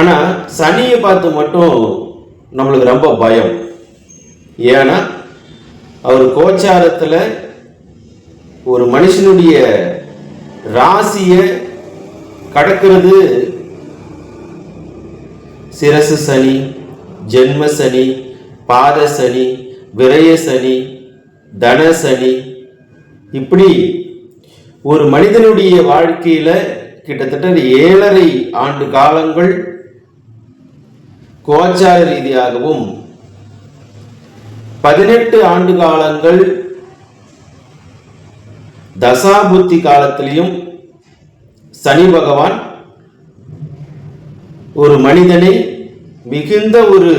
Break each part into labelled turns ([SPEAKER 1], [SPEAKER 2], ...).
[SPEAKER 1] ஆனால் சனியை பார்த்து மட்டும் நம்மளுக்கு ரொம்ப பயம். ஏன்னா அவர் கோச்சாரத்தில் ஒரு மனுஷனுடைய ராசியை கடக்கிறது சிரசு சனி ஜென்ம சனி பாத சனி விரய சனி தன சனி. இப்படி ஒரு மனிதனுடைய வாழ்க்கையில் கிட்டத்தட்ட ஏழரை ஆண்டு காலங்கள் கோச்சார ரீதியாகவும் பதினெட்டு ஆண்டு காலங்கள் தசாபுத்தி காலத்திலையும் சனி பகவான் ஒரு மனிதனை மிகுந்த ஒரு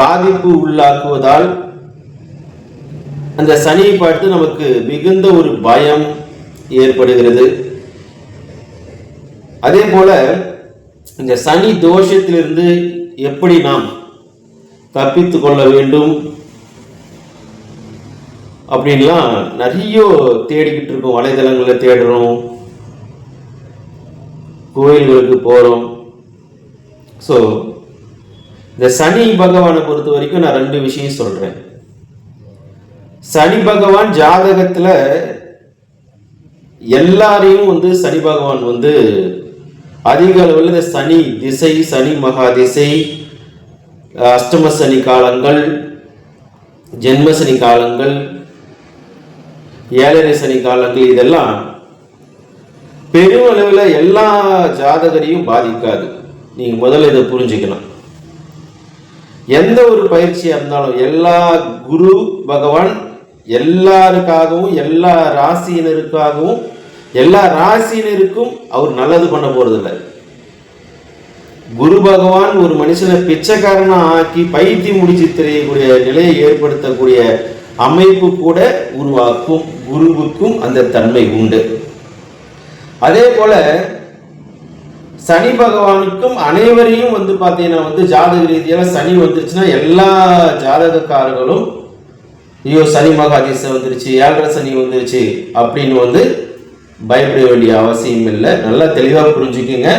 [SPEAKER 1] பாதிப்பு உள்ளாக்குவதால் அந்த சனியை பார்த்து நமக்கு மிகுந்த ஒரு பயம் ஏற்படுகிறது. அதே போல இந்த சனி தோஷத்திலிருந்து எப்படி நாம் தப்பித்து கொள்ள வேண்டும் அப்படின்லாம் நிறைய தேடிக்கிட்டு இருக்கோம். வலைதளங்களில் தேடுறோம். கோயில்களுக்கு போகிறோம் ஸோ இந்த சனி பகவானை பொறுத்த வரைக்கும் நான் ரெண்டு விஷயம் சொல்கிறேன் சனி பகவான் ஜாதகத்தில் எல்லாரையும் வந்து சனி பகவான் வந்து அதிக அளவில் இந்த சனி திசை சனி மகா திசை அஷ்டம சனி காலங்கள் ஜென்ம சனி காலங்கள் ஏழரை சனி காலங்கள் இதெல்லாம் பெருமளவில் எல்லா ஜாதகரையும் பாதிக்காது. நீங்கள் முதல்ல இதை புரிஞ்சுக்கணும். எந்த ஒரு பயிற்சியாக இருந்தாலும் எல்லா குரு பகவான் எல்லாருக்காகவும் எல்லா ராசியினருக்காகவும் எல்லா ராசியினருக்கும் அவர் நல்லது பண்ண போகிறதில்ல குரு பகவான் ஒரு மனுஷனை பிச்சைக்காரனா ஆக்கி பைத்தி முடிச்சு தெரியக்கூடிய நிலையை ஏற்படுத்தக்கூடிய அமைப்பு கூட உருவாக்கும் குருவுக்கும் அந்த தன்மை உண்டு. அதே போல சனி பகவானுக்கும் அனைவரையும் வந்து பார்த்தீங்கன்னா வந்து ஜாதக ரீதியாக சனி வந்துருச்சுன்னா எல்லா ஜாதகக்காரர்களும் ஐயோ சனி மகாதீச வந்துருச்சு ஏழரை சனி வந்துருச்சு அப்படின்னு வந்து பயப்பட வேண்டிய அவசியம் இல்லை. நல்லா தெளிவாக புரிஞ்சுக்குங்க.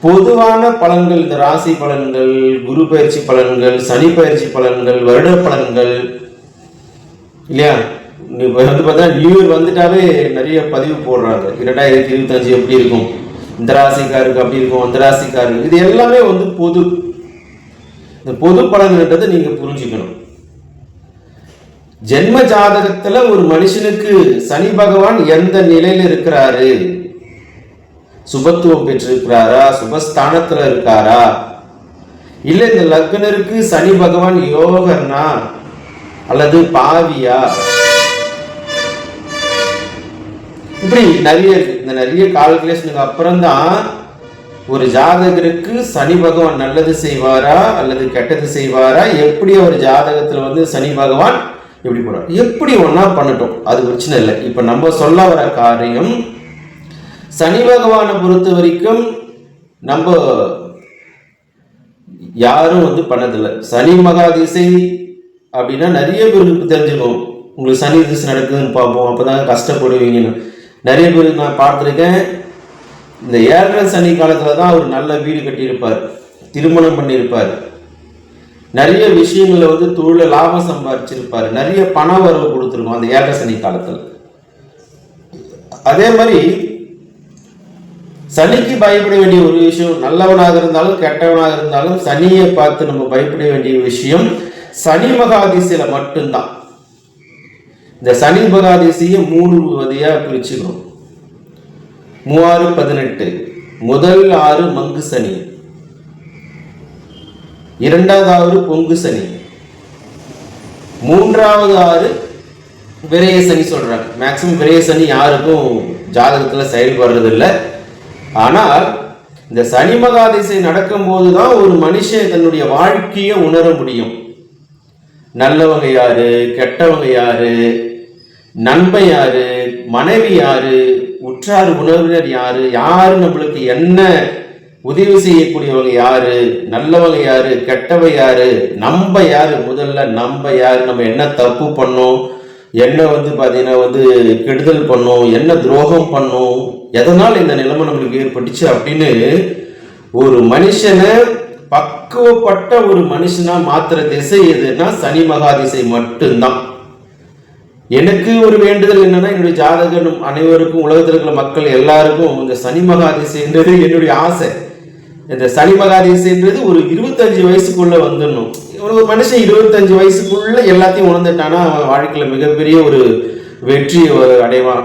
[SPEAKER 1] பொதுவான பலன்கள் இந்த ராசி பலன்கள் குரு பயிற்சி பலன்கள் சனி பயிற்சி பலன்கள் வருட பலன்கள் இல்லையா? இப்போ வந்து பார்த்தா நியூ இயர் வந்துட்டாவே நிறைய பதிவு போடுறாங்க. இரண்டாயிரத்தி இருபத்தஞ்சு எப்படி இருக்கும்? இந்த ராசிக்காருக்கு அப்படி இருக்கும் அந்த ராசிக்காருக்கு. இது எல்லாமே வந்து பொது. இந்த பொது பலன்ன்றதை நீங்க புரிஞ்சுக்கணும். ஜென்ம ஜாதகத்துல ஒரு மனுஷனுக்கு சனி பகவான் எந்த நிலையில இருக்கிறாரு? சுபத்துவம் பெற்றிருக்கிறாரா? சுபஸ்தானத்துல இருக்காரா? இல்ல இந்த லக்னருக்கு சனி பகவான் யோகர்னா அல்லது பாவியா? இப்படி நிறைய இருக்கு. இந்த நிறைய கால்குலேஷனுக்கு அப்புறம் தான் ஒரு ஜாதகருக்கு சனி பகவான் நல்லது செய்வாரா அல்லது கெட்டது செய்வாரா? எப்படி ஒரு ஜாதகத்துல வந்து சனி பகவான் எப்படி போறார்? எப்படி ஒன்றா பண்ணட்டும்? அது பிரச்சனை இல்லை. இப்ப நம்ம சொல்ல வர காரியம் சனி பகவானை பொறுத்த வரைக்கும் நம்ம யாரும் வந்து பண்ணதில்லை. சனி மகா திசை அப்படின்னா நிறைய பேருக்கு தெரிஞ்சுக்கும் உங்களுக்கு சனி திசை நடக்குதுன்னு பார்ப்போம். அப்பதான் கஷ்டப்படுவீங்கன்னு. நிறைய பேருக்கு நான் பார்த்துருக்கேன். இந்த ஏழரை சனி காலத்தில் தான் அவர் நல்ல வீடு கட்டியிருப்பார். திருமணம் பண்ணியிருப்பார். நிறைய விஷயங்களில் வந்து தொழில லாபம் சம்பாதிச்சிருப்பாரு நிறைய பண வரவு கொடுத்துருக்கோம் அந்த ஏழரை சனி காலத்தில். அதே மாதிரி சனிக்கு பயப்பட வேண்டிய ஒரு விஷயம் நல்லவனாக இருந்தாலும் கெட்டவனாக இருந்தாலும் சனியை பார்த்து நம்ம பயப்பட வேண்டிய விஷயம் சனி மகாதிசையில மட்டும்தான். இந்த சனி மகாதிசையை மூணு வகையா பிரிச்சுக்கணும். மூவாறு பதினெட்டு. முதல் ஆறு மங்கு சனி. இரண்டாவது ஆறு பொங்கு சனி. மூன்றாவது ஆறு விரைய சனி சொல்றாங்க. மேக்சிமம் விரைய சனி யாருக்கும் ஜாதகத்துல செயல்படுறது இல்லை ஆனால் இந்த சனி மகாதிசை நடக்கும்போது தான் ஒரு மனுஷன் தன்னுடைய வாழ்க்கையை உணர முடியும். நல்லவங்க யாரு கெட்டவங்க யாரு நண்பன் யாரு மனைவி யாரு உற்றார் உணவினர் யாரு யாரு நம்மளுக்கு என்ன உதவி செய்யக்கூடியவங்க யாரு? நல்லவங்க யாரு? கெட்டவங்க யாரு? நம்ம யாரு? முதல்ல நம்ம யாரு? நம்ம என்ன தப்பு பண்ணோம்? என்ன வந்து பார்த்தீங்கன்னா வந்து கெடுதல் பண்ணும்? என்ன துரோகம் பண்ணும்? எதனால் இந்த நிலைமை நம்மளுக்கு ஏற்பட்டுச்சு அப்படின்னு ஒரு மனுஷனை பக்குவப்பட்ட ஒரு மனுஷனா மாத்திர திசை எதுன்னா சனி மகாதிசை மட்டும்தான். எனக்கு ஒரு வேண்டுதல் என்னன்னா என்னுடைய ஜாதகம் அனைவருக்கும் உலகத்தில் இருக்கிற மக்கள் எல்லாருக்கும் இந்த சனி மகாதிசைன்றது என்னுடைய ஆசை. இந்த சனி மகாதிசைன்றது ஒரு இருபத்தஞ்சு வயசுக்குள்ள வந்துடணும். ஒரு மனுஷன் இருபத்தஞ்சு வயசுக்குள்ள எல்லாத்தையும் உணர்ந்துட்டானா அவன் வாழ்க்கையில மிகப்பெரிய ஒரு வெற்றி அடைவான்.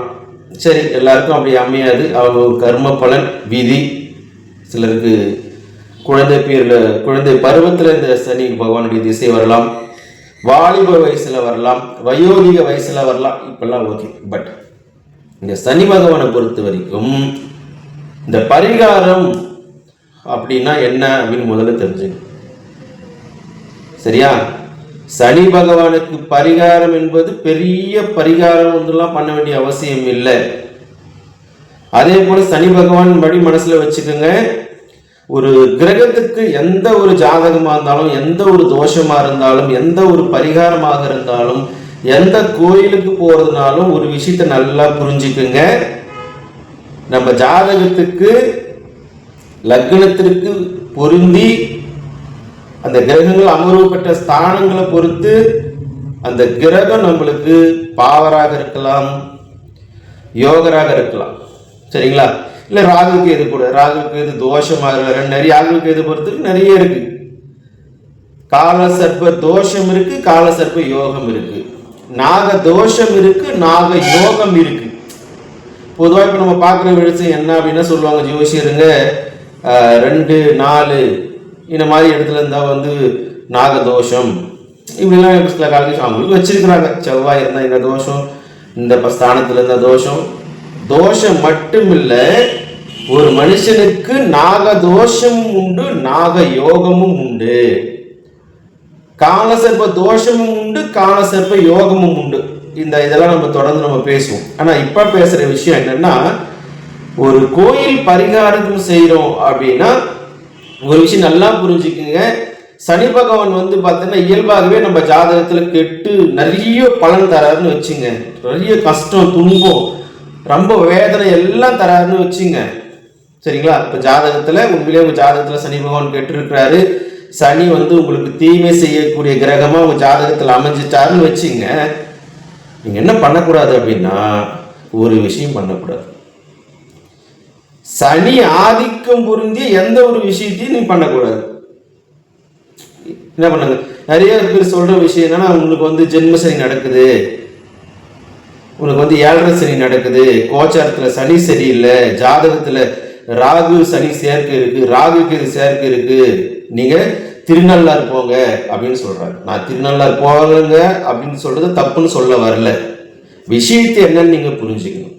[SPEAKER 1] சரி எல்லாருக்கும் அப்படி அமையாது. அவங்க கர்ம பலன் விதி. சிலருக்கு குழந்தை பேர்ல குழந்தை பருவத்தில் இந்த சனி பகவானுடைய திசை வரலாம். வாலிப வயசுல வரலாம். வயோதிக வயசுல வரலாம். இப்பெல்லாம் ஓகே பட் இந்த சனி பகவானை பொறுத்த வரைக்கும் இந்த பரிகாரம் அப்படின்னா என்ன அப்படின்னு முதல்ல தெரிஞ்சுங்க. சரியா? சனி பகவானுக்கு பரிகாரம் என்பது பெரிய பரிகாரம் ஒன்றுலாம் பண்ண வேண்டிய அவசியம் இல்லை. அதே போல சனி பகவான் படி மனசுல வச்சுக்கோங்க. ஒரு கிரகத்துக்கு எந்த ஒரு ஜாதகமாக இருந்தாலும் எந்த ஒரு தோஷமாக இருந்தாலும் எந்த ஒரு பரிகாரமாக இருந்தாலும் எந்த கோயிலுக்கு போகிறதுனாலும் ஒரு விஷயத்தை நல்லா புரிஞ்சுக்குங்க. நம்ம ஜாதகத்துக்கு லக்னத்திற்கு பொருந்தி அந்த கிரகங்கள் அமர்வு பெற்ற ஸ்தானங்களை பொறுத்து அந்த கிரகம் நம்மளுக்கு பாவராக இருக்கலாம் யோகராக இருக்கலாம். சரிங்களா? இல்லை ராகுக்கு எது கூட ராகுக்கு எது தோஷமாக இருக்கலாம் நிறைய ராகுக்கு எது பொறுத்து நிறைய இருக்கு. கால சர்ப்ப தோஷம் இருக்கு கால சர்ப்ப யோகம் இருக்கு. நாக தோஷம் இருக்கு நாக யோகம் இருக்கு. பொதுவாக இப்போ நம்ம பார்க்குற விஷயம் என்ன அப்படின்னா சொல்லுவாங்க ஜோசியருங்க ரெண்டு நாலு. இந்த மாதிரி இடத்துல இருந்தால் வந்து நாகதோஷம். இப்படிலாம் சில காலங்கள் அவங்களுக்கு வச்சிருக்கிறாங்க. செவ்வாய் இருந்தால் இந்த தோஷம்? இந்த ஸ்தானத்தில் இருந்த தோஷம். தோஷம் மட்டும் இல்லை ஒரு மனுஷனுக்கு நாக தோஷமும் உண்டு நாக யோகமும் உண்டு. காலசர்ப்ப தோஷமும் உண்டு காலசர்ப்ப யோகமும் உண்டு. இந்த இதெல்லாம் நம்ம தொடர்ந்து நம்ம பேசுவோம். ஆனால் இப்போ பேசுகிற விஷயம் என்னன்னா ஒரு கோயில் பரிகாரம் செய்கிறோம் அப்படின்னா ஒரு விஷயம் நல்லா புரிஞ்சுக்குங்க. சனி பகவான் வந்து பார்த்தீங்கன்னா இயல்பாகவே நம்ம ஜாதகத்தில் கெட்டு நிறைய பலன் தராருன்னு வச்சுங்க. நிறைய கஷ்டம் துன்பம் ரொம்ப வேதனை எல்லாம் தராருன்னு வச்சுங்க. சரிங்களா? இப்போ ஜாதகத்தில் உண்மையிலே உங்கள் ஜாதகத்தில் சனி பகவான் கெட்டிருக்கிறாரு. சனி வந்து உங்களுக்கு தீமை செய்யக்கூடிய கிரகமாக உங்கள் ஜாதகத்தில் அமைஞ்சிட்டாருன்னு வச்சுங்க. நீங்கள் என்ன பண்ணக்கூடாது அப்படின்னா ஒரு விஷயம் பண்ணக்கூடாது. சனி ஆதிக்கம் புரிஞ்சு எந்த ஒரு விஷயத்தையும் நீ பண்ணக்கூடாது. என்ன பண்ணுங்க? நிறைய பேர் சொல்ற விஷயம் என்னன்னா உங்களுக்கு வந்து ஜென்ம சனி நடக்குது. உனக்கு வந்து ஏழரை சனி நடக்குது. கோச்சாரத்துல சனி சரியில்லை. ஜாதகத்துல ராகு சனி சேர்க்கை இருக்கு. ராகுக்கு இது சேர்க்கை இருக்கு. நீங்க திருநள்ளார் போங்க அப்படின்னு சொல்றாங்க நான் திருநள்ளார் போகலங்க அப்படின்னு சொல்றது தப்புன்னு சொல்ல வரல. விஷயத்தை என்னன்னு நீங்க புரிஞ்சுக்கணும்.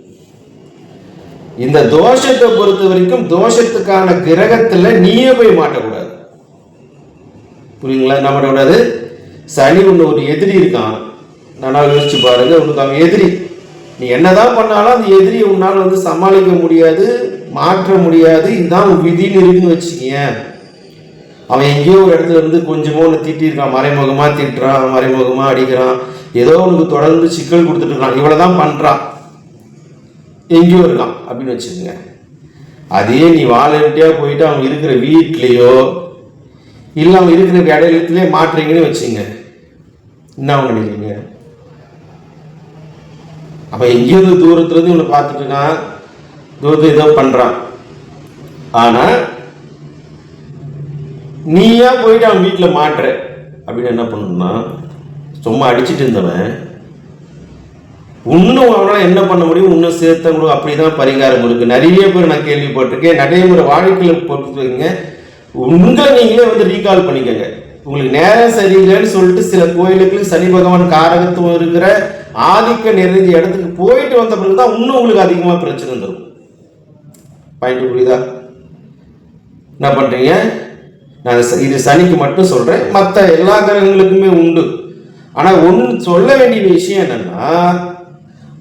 [SPEAKER 1] இந்த தோஷத்தை பொறுத்த வரைக்கும் தோஷத்துக்கான கிரகத்துல நீயே போய் மாட்டக்கூடாது. புரியுங்களா? என்ன பண்ணக்கூடாது சனி ஒன்று ஒரு எதிரி இருக்கான். நல்லா யோசிச்சு பாருங்க உனக்கு அவன் எதிரி. நீ என்னதான் பண்ணாலும் அந்த எதிரியை உன்னால் வந்து சமாளிக்க முடியாது மாற்ற முடியாது. இதுதான் விதின்னு இருக்குன்னு வச்சுக்கேன் அவன் எங்கேயோ ஒரு இடத்துல இருந்து கொஞ்சமோ ஒன்று திட்டிருக்கான் மறைமுகமா திட்டுறான் மறைமுகமா அடிக்கிறான். ஏதோ உனக்கு தொடர்ந்து சிக்கல் கொடுத்துட்டு இருக்கான். இவ்வளவுதான் பண்றான். எங்கேயோ இருக்கான் அப்படின்னு வச்சுக்கோங்க. அதே நீ வாலண்டியாக போயிட்டு அவங்க இருக்கிற வீட்லேயோ இல்லை அவங்க இருக்கிற இடையிலத்துலேயே மாட்டுறீங்கன்னு வச்சுங்க என்ன அவங்க நினைக்கிறீங்க? அப்போ எங்கேயோ தூரத்துல இருந்து இவனை பார்த்துட்டு தூரத்தில் ஏதோ பண்ணுறான் ஆனால் நீயா போயிட்டு அவன் வீட்டில் மாட்டுற அப்படின்னு என்ன பண்ணணும்னா சும்மா அடிச்சிட்டு இருந்தவன் இன்னும் அவனால் என்ன பண்ண முடியும்? இன்னும் சேர்த்த முடியும் அப்படிதான் பரிகாரம் இருக்கு. நிறைய பேர் நான் கேள்விப்பட்டிருக்கேன். நடைமுறை வாழ்க்கையில் பொறுத்துங்க உங்களை நீங்களே வந்து ரீகால் பண்ணிக்கங்க. உங்களுக்கு நேரம் சரியில்லைன்னு சொல்லிட்டு சில கோயிலுக்கு சனி பகவான் காரகத்துவம் இருக்கிற ஆதிக்கம் நிறைஞ்ச இடத்துக்கு போயிட்டு வந்த பிறகு தான் இன்னும் உங்களுக்கு அதிகமாக பிரச்சனை தரும் பாயிண்ட் புரியுதா? என்ன பண்ணுறீங்க நான் ச- இது சனிக்கு மட்டும் சொல்கிறேன் மற்ற எல்லா கிரகங்களுக்குமே உண்டு. ஆனால் ஒன்று சொல்ல வேண்டிய விஷயம் என்னன்னா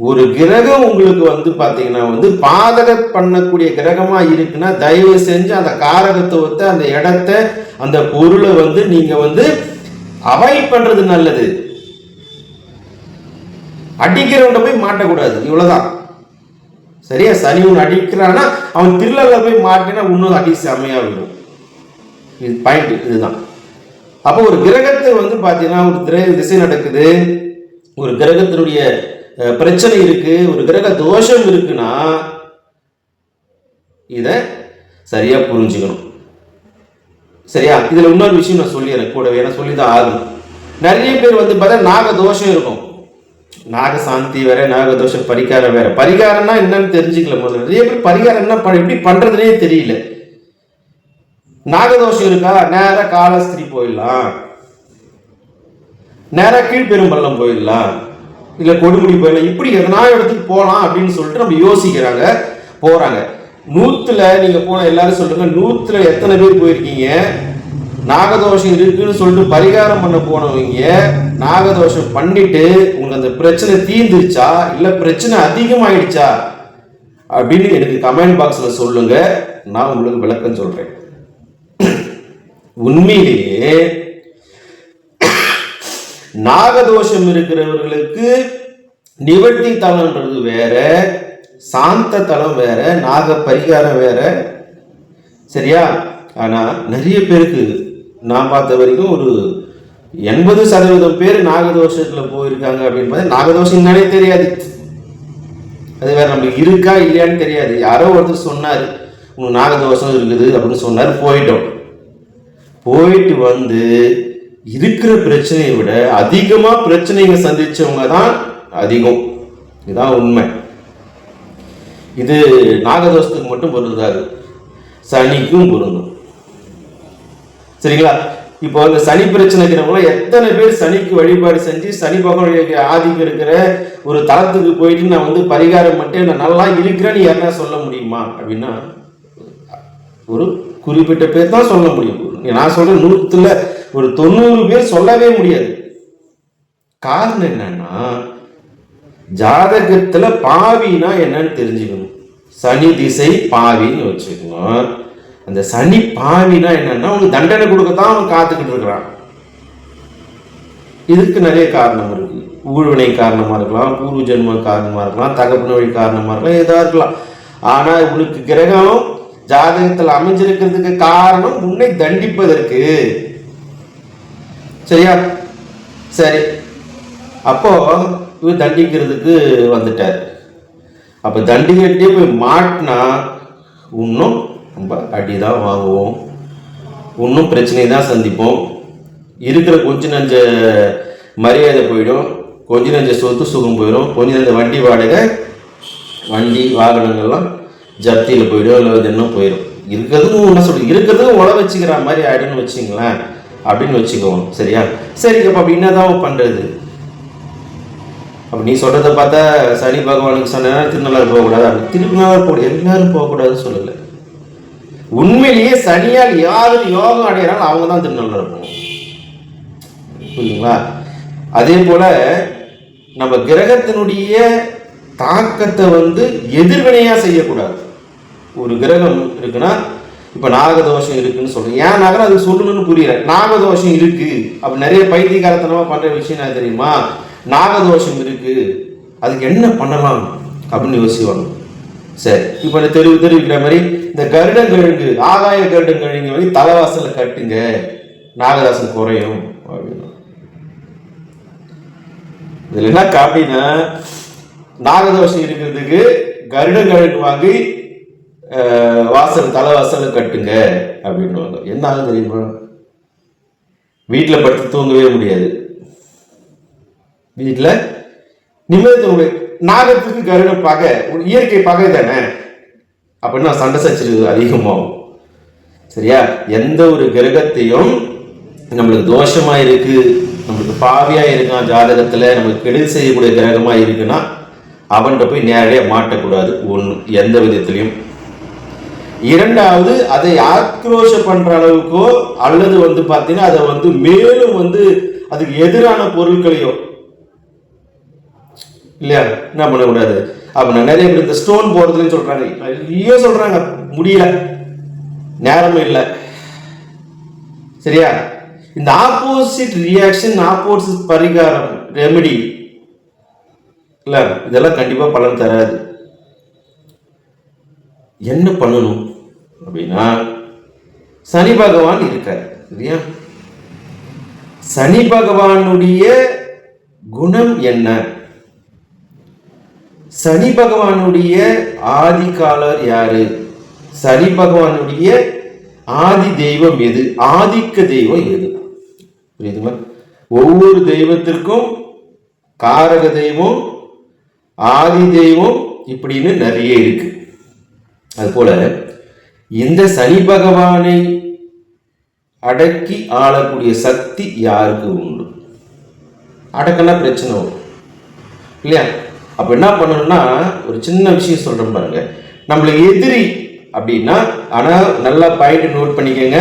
[SPEAKER 1] ஒரு கிரகம் உங்களுக்கு வந்து பார்த்தீங்கன்னா வந்து பாதக பண்ணக்கூடிய கிரகமாக இருக்குன்னா தயவு செஞ்சு அந்த காரகத்துவத்தை அந்த இடத்த அந்த பொருளை வந்து நீங்க வந்து அவாய்ட் பண்றது நல்லது. அடிக்கிறவன்ட்ட போய் மாட்டக்கூடாது. இவ்வளவுதான். சரியா? சனி ஒன்று அடிக்கிறான்னா அவன் திருநள்ளாறுல போய் மாட்டினா இன்னும் அடி செமையாக வரும் இது பாயிண்ட் இதுதான். அப்போ ஒரு கிரகத்தை வந்து பார்த்தீங்கன்னா ஒரு திரை திசை நடக்குது. ஒரு கிரகத்தினுடைய பிரச்சனை இருக்கு ஒரு கிரக தோஷம் இருக்குன்னா இதை சரியா புரிஞ்சுக்கணும். சரியா? இதுல இன்னொரு விஷயம் நான் சொல்லிடுறேன் கூட ஏன்னா சொல்லி தான் ஆகணும். நிறைய பேர் வந்து பார்த்தா நாக தோஷம் இருக்கும். நாக சாந்தி வேற நாக தோஷம் பரிகாரம் வேற. பரிகாரம்னா என்னன்னு தெரிஞ்சுக்கல முதல்ல. நிறைய பேர் பரிகாரம் என்ன எப்படி பண்றதுனே தெரியல. நாகதோஷம் இருக்கா? நேராக காலஸ்திரி போயிடலாம். நேரா கீழ்பெரும்பள்ளம் போயிடலாம். இல்லை கொடுமுடி போயிடலாம். இப்படி எதனா இடத்துக்கு போகலாம் அப்படின்னு சொல்லிட்டு நம்ம யோசிக்கிறாங்க போகிறாங்க நூற்றுல நீங்கள் போன எல்லாரும் சொல்லுங்க நூற்றுல எத்தனை பேர் போயிருக்கீங்க? நாகதோஷம் இருக்குன்னு சொல்லிட்டு பரிகாரம் பண்ண போனவங்க நாகதோஷம் பண்ணிட்டு உங்களுக்கு அந்த பிரச்சனை தீர்ந்துருச்சா? இல்லை பிரச்சனை அதிகமாயிடுச்சா? அப்படின்னு எனக்கு கமெண்ட் பாக்ஸில் சொல்லுங்க. நான் உங்களுக்கு விளக்கம் சொல்கிறேன் உண்மையிலேயே நாகதோஷம் இருக்கிறவர்களுக்கு நிவர்த்தி தலம்ன்றது வேற சாந்த தலம் வேற நாக பரிகாரம் வேற. சரியா? ஆனா நிறைய பேருக்கு நான் பார்த்த வரைக்கும் ஒரு எண்பது சதவீதம் பேர் நாகதோஷத்துல போயிருக்காங்க அப்படின்னு பார்த்தா நாகதோஷம் தானே தெரியாது. அது வேற நம்மளுக்கு இருக்கா இல்லையான்னு தெரியாது. யாரோ ஒருத்தர் சொன்னார் உங்களுக்கு நாகதோஷம் இருக்குது அப்படின்னு சொன்னார் போயிட்டோம். போயிட்டு வந்து இருக்கிற பிரச்சனையை விட அதிகமாக பிரச்சனைங்க சந்திச்சவங்க தான் அதிகம். இதுதான் உண்மை. இது நாகதோஷத்துக்கு மட்டும் பொருந்தாது சனிக்கும் பொருந்தும். சரிங்களா? இப்போ இந்த சனி பிரச்சனை இருக்கிறவங்க எத்தனை பேர் சனிக்கு வழிபாடு செஞ்சு சனி பகவானுடைய ஆதிக்கம் இருக்கிற ஒரு தளத்துக்கு போயிட்டு நான் வந்து பரிகாரம் மட்டும் நான் நல்லா இருக்கிறேன்னு யாருன்னா சொல்ல முடியுமா? அப்படின்னா ஒரு குறிப்பிட்ட பேர் தான் சொல்ல முடியும். நான் சொல்றேன் நூத்துல ஒரு தொண்ணூறு பேர் சொல்லவே முடியாது. காரணம் என்னன்னா ஜாதகத்துல பாவினா என்னன்னு தெரிஞ்சுக்கணும். சனி திசை பாவின்னு வச்சுக்கணும் அந்த சனி பாவினா என்னன்னா அவனுக்கு தண்டனை கொடுக்கத்தான் அவன் காத்துக்கிட்டு இருக்கிறான். இதுக்கு நிறைய காரணம் இருக்கு. ஊழ்வினை காரணமா இருக்கலாம் பூர்வ ஜென்ம காரணமா இருக்கலாம் தகப்பன வழி காரணமா இருக்கலாம் ஏதா இருக்கலாம். ஆனா உனக்கு கிரகம் ஜாதகத்தில் அமைஞ்சிருக்கிறதுக்கு காரணம் உன்னை தண்டிப்பதற்கு. சரியா? சரி. அப்போ இவர் தண்டிக்கிறதுக்கு வந்துட்டார். அப்போ தண்டிக்கிட்டே போய் மாட்டினா இன்னும் ரொம்ப அடிதான் வாங்குவோம். இன்னும் பிரச்சனை தான் சந்திப்போம். இருக்கிற கொஞ்ச நஞ்ச மரியாதை போயிடும். கொஞ்ச நஞ்ச சொத்து சுகம் போயிடும். கொஞ்ச நஞ்ச வண்டி வாடகை வண்டி வாகனங்கள்லாம் ஜப்தியில் போயிடும் இல்லை இன்னும் போயிடும் இருக்கிறதுக்கும் என்ன சொல்றது இருக்கிறதுக்கும் உழ வச்சுக்கிற மாதிரி ஆயிடும்னு வச்சுங்களேன் அப்படின்னு வச்சுக்கோங்க சரியா? சரிங்க அப்போ அப்படி என்னதான் பண்ணுறது அப்போ நீ சொல்கிறத பார்த்தா சனி பகவானுக்கு சொன்ன திருநள்ளாறு போகக்கூடாது. அப்படி திருநள்ளாறு போக எல்லாரும் போகக்கூடாதுன்னு சொல்லலை. உண்மையிலேயே சனியால் யாரும் யோகம் அடைகிறாலும் அவங்க தான் திருநள்ளாறு போகணும். புரியுதுங்களா? அதே போல் நம்ம கிரகத்தினுடைய தாக்கத்தை வந்து எதிர்வினையாக செய்யக்கூடாது. ஒரு கிரகம் இருக்குன்னா இப்போ நாகதோஷம் இருக்குன்னு சொல்கிறேன் ஏன் நகரம் அது சொல்லணும்னு புரியல. நாகதோஷம் இருக்குது அப்போ நிறைய பைத்தியகாரத்தனமாக பண்ணுற விஷயம் என்ன தெரியுமா? நாகதோஷம் இருக்குது அதுக்கு என்ன பண்ணலாம் அப்படின்னு யோசிவாங்க சரி இப்போ இந்த தெருவு தெரிவிக்கிற மாதிரி இந்த கருடங்கிழங்கு ஆகாய கருடங்கிழங்கு வந்து தலைவாசலில் கட்டுங்க. நாகதாசன் குறையும் அப்படின்னு. இதில் என்ன காப்பினா நாகதோஷம் இருக்கிறதுக்கு கருடங்கிழங்கு வாங்கி வாசல் தலைவாசல்ல கட்டுங்க அப்படின்னுவாங்க என்ன ஆகும் தெரியுமா? வீட்டில் படுத்து தூங்கவே முடியாது. வீட்டில் நிம்மதி தூங்க நாகத்துக்கு கருட பகை ஒரு இயற்கை பகை தானே? அப்படின்னா சண்டை சச்சரவு அதிகமாகும் சரியா? எந்த ஒரு கிரகத்தையும் நம்மளுக்கு தோஷமா இருக்கு நம்மளுக்கு பாவியா இருக்கான் ஜாதகத்துல நமக்கு கெடுதல் செய்யக்கூடிய கிரகமா இருக்குன்னா அவன்கிட்ட போய் நேரடியாக மாட்டக்கூடாது. ஒன்று எந்த விதத்திலையும். இரண்டாவது அதை ஆக்ரோஷம் பண்ற அளவுக்கோ அல்லது வந்து பார்த்தீங்கன்னா அதை வந்து மேலும் வந்து அதுக்கு எதிரான பொருட்களையோ இல்லையா? என்ன பண்ணக்கூடாது? அப்படின்னா நிறைய பேர் இந்த ஸ்டோன் போடுறதுன்னு சொல்றாங்க. நிறைய சொல்றாங்க. முடியல. நேரமும் இல்லை. சரியா? இந்த ஆப்போசிட் ரியாக்ஷன் ஆப்போசிட் பரிகாரம் ரெமெடி இல்லை? இதெல்லாம் கண்டிப்பாக பலன் தராது. என்ன பண்ணணும்? அப்படின்னா சனி பகவான் இருக்கார் சரியா சனி பகவானுடைய குணம் என்ன? சனி பகவானுடைய ஆதிக்காலர் யாரு? சனி பகவானுடைய ஆதி தெய்வம் எது? ஆதிக்க தெய்வம் எது? புரியுதுங்களா? ஒவ்வொரு தெய்வத்திற்கும் காரக தெய்வம் ஆதி தெய்வம் இப்படின்னு நிறைய இருக்கு. அதுபோல இந்த சனி பகவானை அடக்கி ஆளக்கூடிய சக்தி யாருக்கு உண்டு? அடக்கனா பிரச்சனை வரும். இல்லையா? அப்போ என்ன பண்ணணும்னா ஒரு சின்ன விஷயம் சொல்கிறேன் பாருங்க. நம்மளை எதிரி அப்படின்னா ஆனால் நல்லா பாயிண்ட் நோட் பண்ணிக்கோங்க.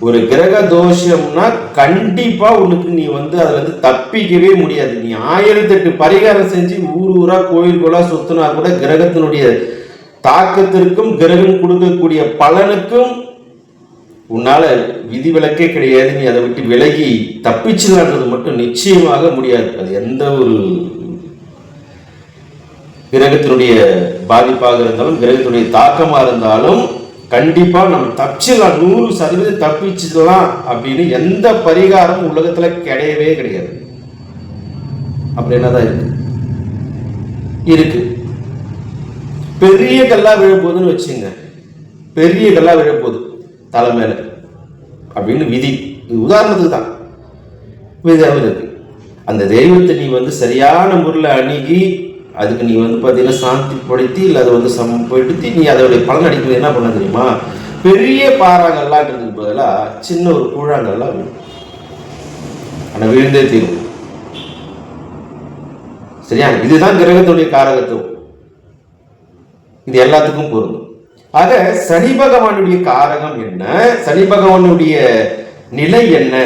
[SPEAKER 1] ஒரு கிரக தோஷம்னா கண்டிப்பா உனக்கு நீ வந்து அதுல இருந்து தப்பிக்கவே முடியாது. நீ ஆயிரத்தெட்டு பரிகாரம் செஞ்சு ஊர் ஊரா கோயில் கோலா சுத்தினா கூட கிரகத்தினுடைய தாக்கத்திற்கும் கிரகம் கொடுக்கக்கூடிய பலனுக்கும் உன்னால விதிவிலக்கே கிடையாது. நீ அதை விட்டு விலகி தப்பிச்சுலான்றது மட்டும் நிச்சயமாக முடியாது. அது எந்த ஒரு கிரகத்தினுடைய பாதிப்பாக இருந்தாலும் கிரகத்தினுடைய தாக்கமா இருந்தாலும் கண்டிப்பா நம்ம தப்பிச்சிடலாம். நூறு சதவீதம் தப்பிச்சிடலாம் அப்படின்னு எந்த பரிகாரமும் உலகத்துல கிடையவே கிடையாது. அப்படி என்னதான் இருக்கு? இருக்கு. பெரிய கல்லா விழப்போகுதுன்னு வச்சுங்க. பெரிய கல்லா விழப்போகுது. தலை மேல. அப்படின்னு விதி. இது உதாரணத்துக்கு தான். விதாவும் இருக்கு அந்த தெய்வத்தை நீ வந்து சரியான முறையில் அணுகி அதுக்கு நீ வந்து பார்த்தீங்கன்னா சாந்திப்படுத்தி இல்லை அதை வந்து சமப்படுத்தி நீ அதோடைய பலன் அடிக்கிறது என்ன பண்ண தெரியுமா? பெரிய பாறாங்கல்லான்றதுக்கு பதிலாக சின்ன ஒரு கூழாங்கல்லாம் விழும் ஆனால் விழுந்தே தீரும். சரியா? இதுதான் கிரகத்துடைய காரகத்துவம். இது எல்லாத்துக்கும் பொருந்தும். ஆக சனி பகவானுடைய காரகம் என்ன? சனி பகவானுடைய நிலை என்ன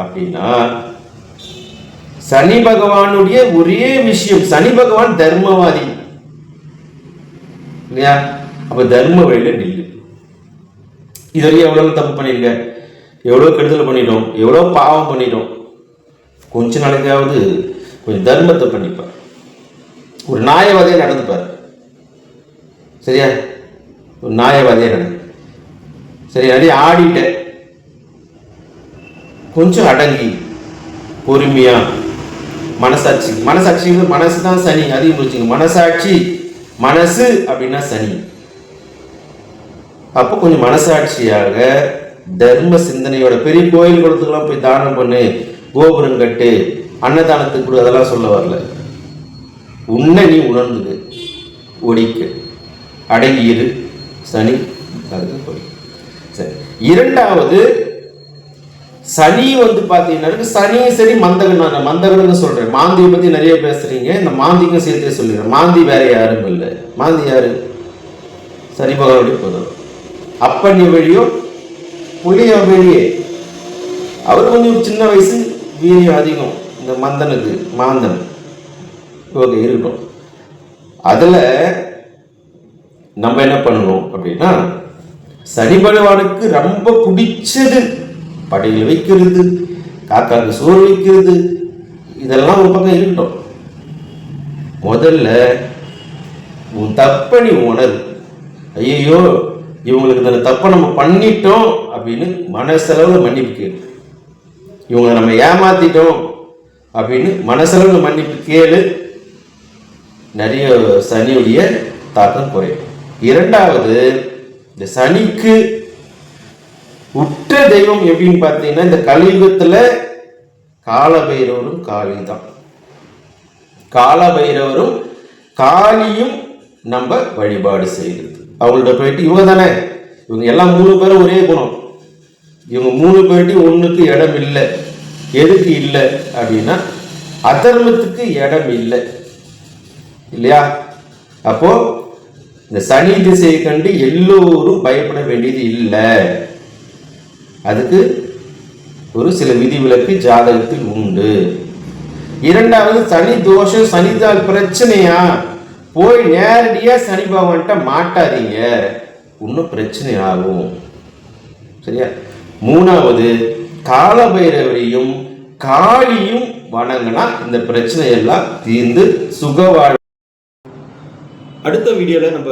[SPEAKER 1] அப்படின்னா சனி பகவானுடைய ஒரே விஷயம் சனி பகவான் தர்மவாதி. இல்லையா? அப்ப தர்ம வழியில நில்லு. இது வரைக்கும் எவ்வளவு தப்பு பண்ணிருக்க? எவ்வளவு கெடுதல் பண்ணிட்டோம்? எவ்வளவு பாவம் பண்ணிட்டோம்? கொஞ்ச நாளைக்காவது கொஞ்சம் தர்மத்தை பண்ணிப்பார். ஒரு நியாயவாதியா நடந்துப்பார். சரியா? ஒரு நியாயவாதியா நடந்து சரி நிறைய ஆடிட்ட. கொஞ்சம் அடங்கி பொறுமையா மனசாட்சி. மனசாட்சி மனசு தான் சனி அதையும் புரிச்சுங்க மனசாட்சி மனசு அப்படின்னா சனி. அப்போ கொஞ்சம் மனசாட்சியாக தர்ம சிந்தனையோட பெரிய கோயில் குளத்துக்கெல்லாம் போய் தானம் பண்ணு கோபுரம் கட்டு அன்னதானத்துக்கு கொடு அதெல்லாம் சொல்ல வரல. உன்னை நீ உணர்ந்துடு ஒடிக்க அடங்கியது. சனி அதுக்கு சரி. இரண்டாவது சனி வந்து பார்த்தீங்கன்னா சனியும் சரி மந்தகன் மந்தகன்னு சொல்கிறேன் மாந்தியை பற்றி நிறைய பேசுகிறீங்க இந்த மாந்திக்கும் சேர்த்து சொல்லிடுறேன். மாந்தி வேற யாரும் இல்லை. மாந்தி யாரு? சனி பகவானுடைய புதன். அப்பண்ணி வழியோ புளிய வழியே அவர் கொஞ்சம் சின்ன வயசு வீரியம் அதிகம். இந்த மந்தனுக்கு மாந்தன். ஓகே இருக்கட்டும். அதில் நம்ம என்ன பண்ணணும் அப்படின்னா சனி பகவானுக்கு ரொம்ப பிடிச்சது படையில் வைக்கிறது காக்காக்கு சோறு வைக்கிறது இதெல்லாம் ஒரு பக்கம் இருக்கட்டும். முதல்ல உன் தப்பை நீ உணரு ஐயோ இவங்களுக்கு இந்த தப்பை நம்ம பண்ணிட்டோம் அப்படின்னு மனசளவில் மன்னிப்பு கேளு. இவங்க நம்ம ஏமாத்திட்டோம் அப்படின்னு மனசளவில் மன்னிப்பு கேளு. நிறைய சனியுடைய தாக்கம் குறையும். இரண்டாவது இந்த சனிக்கு உற்ற தெய்வம் எப்படின்னு பார்த்தீங்கன்னா இந்த கலியுகத்தில் காலபைரவரும் காளி தான் காலபைரவரும் காளியும் நம்ம வழிபாடு செய்கிறது. அவங்கள்ட்ட போயிட்டு இவங்க தானே இவங்க எல்லாம் மூணு பேரும் ஒரே குணம். இவங்க மூணு பேட்டி ஒன்றுக்கு இடம் இல்லை. எதுக்கு இல்லை அப்படின்னா அதர்மத்துக்கு இடம் இல்லை. இல்லையா? அப்போது இந்த சனி திசையை கண்டு எல்லோரும் பயப்பட வேண்டியது இல்லை. அதுக்கு ஒரு சில விதிவிலக்கு ஜாதகத்தில் உண்டு. இரண்டாவது சனி தோஷம் சனிதால் பிரச்சனையா? போய் நேரடியா சனி பகவான்கிட்ட மாட்டாதீங்க. இன்னும் பிரச்சனை ஆகும். சரியா? மூணாவது காலபைரவரையும் காளியும் வணங்கினா இந்த பிரச்சனை எல்லாம் தீர்ந்து சுகவாழ் அடுத்த வீடியோவில் நம்ம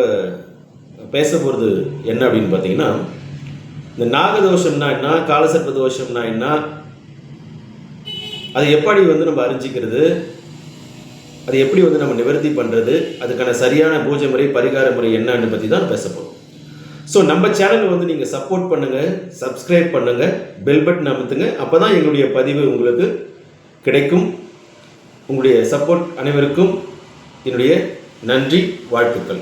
[SPEAKER 1] பேச போகிறது என்ன அப்படின்னு பார்த்தீங்கன்னா இந்த நாகதோஷம்னா என்ன காலசர்ப்ப தோஷம்னா என்ன அது எப்படி வந்து நம்ம அறிஞ்சிக்கிறது அது எப்படி வந்து நம்ம நிவர்த்தி பண்ணுறது அதுக்கான சரியான பூஜை முறை பரிகார முறை என்னன்னு பற்றி தான் பேச போகிறோம் ஸோ நம்ம சேனலை வந்து நீங்கள் சப்போர்ட் பண்ணுங்கள் சப்ஸ்கிரைப் பண்ணுங்கள் பெல் பட்டன் அமுத்துங்க அப்போ தான் எங்களுடைய பதிவு உங்களுக்கு கிடைக்கும். உங்களுடைய சப்போர்ட் அனைவருக்கும் என்னுடைய நன்றி வாழ்த்துக்கள்.